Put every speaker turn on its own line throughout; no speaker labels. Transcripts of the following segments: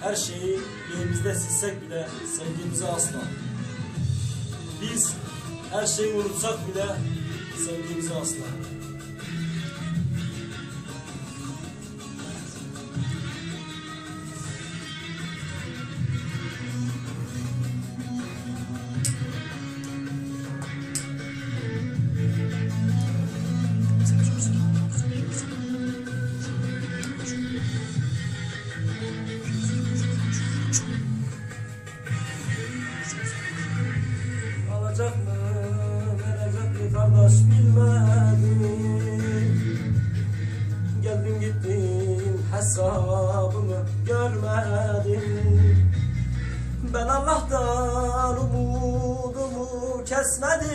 her şeyi yerimizde silsek bile sevdiğimizi asla. Biz her şeyi unutsak bile sevdiğimizi asla. Kardeş bilmedim. Geldim gittim hesabımı görmedim. Ben Allah'tan umudumu kesmedim.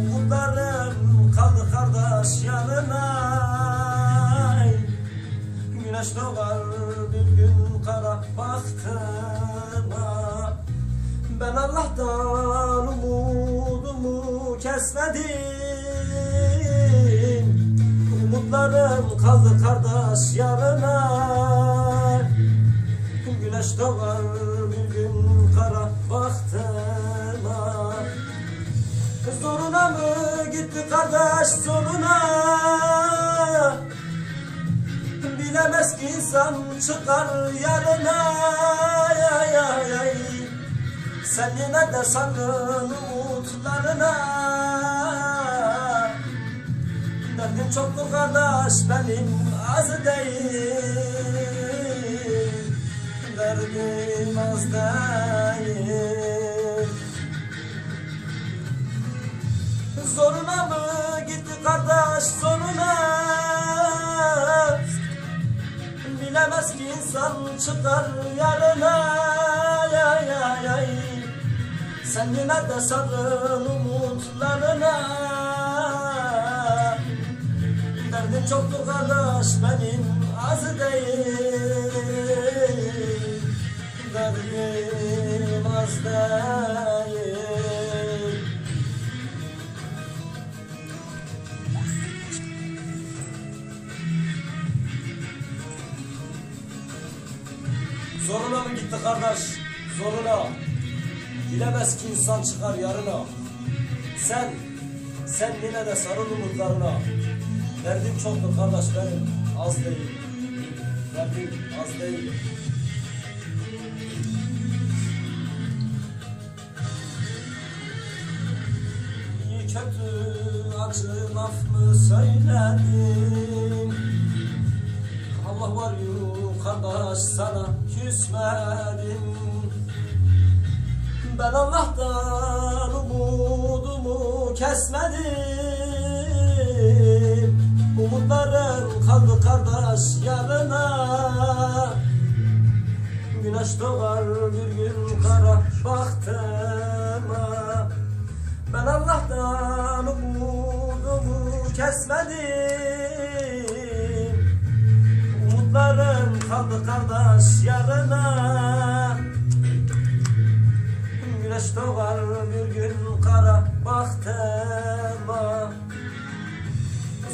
Umutlarım kaldı kardeş yanına. Güneş doğar bir gün kara baktıma kesmedim Umutlarım kaldı kardeş yarına. Güneş doğar bir gün kara baktıma Zoruna mı gitti kardeş zoruna? Bilemez ki insan çıkar yarına. Ya ya ya Sen yine de sakın umutlarına Derdim çoktu kardeş benim az değil. Derdim az değil. Zoruna mı gitti kardeş zoruna? Bilemez ki insan çıkar yarına. ya ya ya Sen yine de sarıl umutlarına Derdim çoktu kardeş benim az değil Derdim az değil Zoruna mı gitti kardeş? Zoruna. Bilemez ki insan çıkar yarına. Sen, sen yine de sarıl umutlarına. Derdim çoktur kardeş benim, az değil. Derdim az değil. İyi kötü acı laf mı söyledim? Allah var yukarıda sana küsmedim Ben Allah'tan umudumu kesmedim? Umutlarım kaldı kardeş yarına Güneş doğar bir gün kara baktıma Ben Allah'tan umudumu kesmedim. Umutlarım kaldı kardeş yarına Güneş doğar bir gün kara baktıma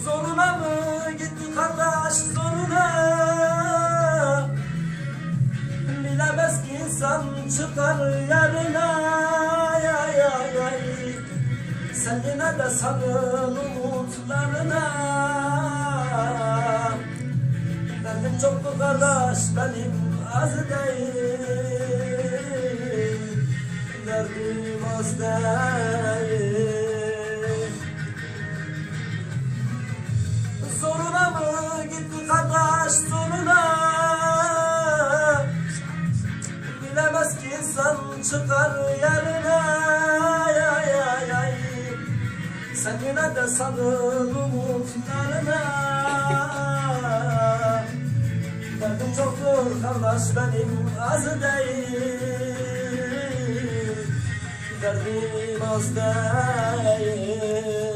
Zoruna mı gitti kardeş zoruna? Bilemez ki insan çıkar yarına. Ya ya ya Sen yine de sarıl umutlarına. Derdim çoktu kardeş benim az değil Değil Zoruna mı gitti kardeş zoruna? Bilemez ki insan çıkar yerine. Sen yine de sarıl umutlarına. Derdim çoktur kardeş benim az değil Derdim az değil